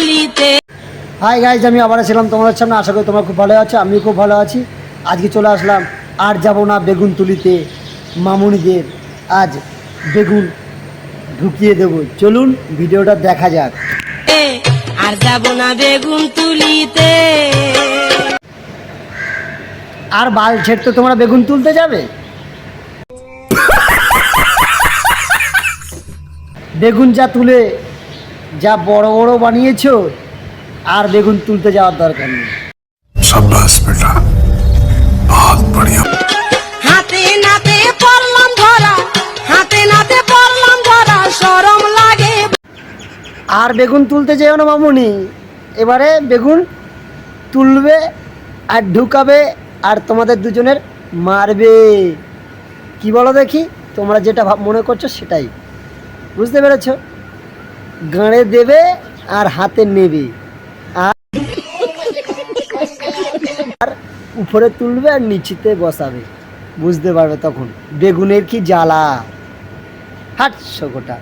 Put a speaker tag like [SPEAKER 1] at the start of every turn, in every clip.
[SPEAKER 1] গলিতে
[SPEAKER 2] hi guys আমি আবার ছিলাম তোমাদের সামনে। আশা করি তোমরা খুব ভালো আছো আমি খুব ভালো আছি। আজকে চলে আসলাম আর যাব না বেগুন তুলিতে। মামুনিদের আজ বেগুন ঢুকিয়ে দেবো। চলুন ভিডিওটা দেখা যাক।
[SPEAKER 1] আর যাব না বেগুন তুলিতে।
[SPEAKER 2] আর বাল ছেড়তে তোমরা বেগুন তুলতে যাবে? বেগুন যা তুলে যা বড় বড় বানিয়েছ আর বেগুন তুলতে যাওয়ার দরকার নেই।
[SPEAKER 3] সাব্বাস বেটা বহুত বড়িয়া
[SPEAKER 1] হাতে নাতে পড়লাম ধরা হাতে নাতে পড়লাম ধরা শরম লাগে।
[SPEAKER 2] আর বেগুন তুলতে যেও না মামুনি এবারে বেগুন তুলবে আর ঢুকাবে আর তোমাদের দুজনের মারবে। কি বলো দেখি তোমরা যেটা মনে করছ সেটাই। বুঝতে পেরেছ? গাঁড়ে দেবে আর হাতে নেবে। আর উপরে তুলবে আর নিচেতে বসাবে। বুঝতে পারবে তখন। বেগুনের কি জ্বালা? হাট গোটা।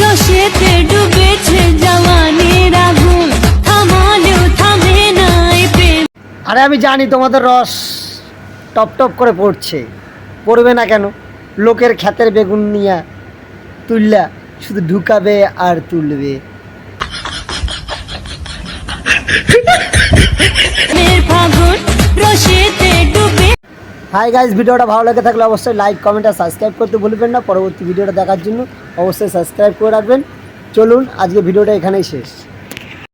[SPEAKER 4] রসেতে ডুবেছে জওয়ানের আগুন থামালেও থামে প্রেম।
[SPEAKER 2] আরে আমি জানি তোমাদের রস। টপ টপ করে পড়ছে। পড়বে না কেন? লোকের খ্যাতের বেগুন নিয়া তুললা, শুধু ঢুকাবে আর তুলবে। হাই গাইজ ভিডিওটা ভালো লেগে থাকলে অবশ্যই লাইক কমেন্ট আর সাবস্ক্রাইব করতে ভুলবেন না। পরবর্তী ভিডিওটা দেখার জন্য অবশ্যই সাবস্ক্রাইব করে রাখবেন। চলুন, আজকে ভিডিওটা এখানেই শেষ।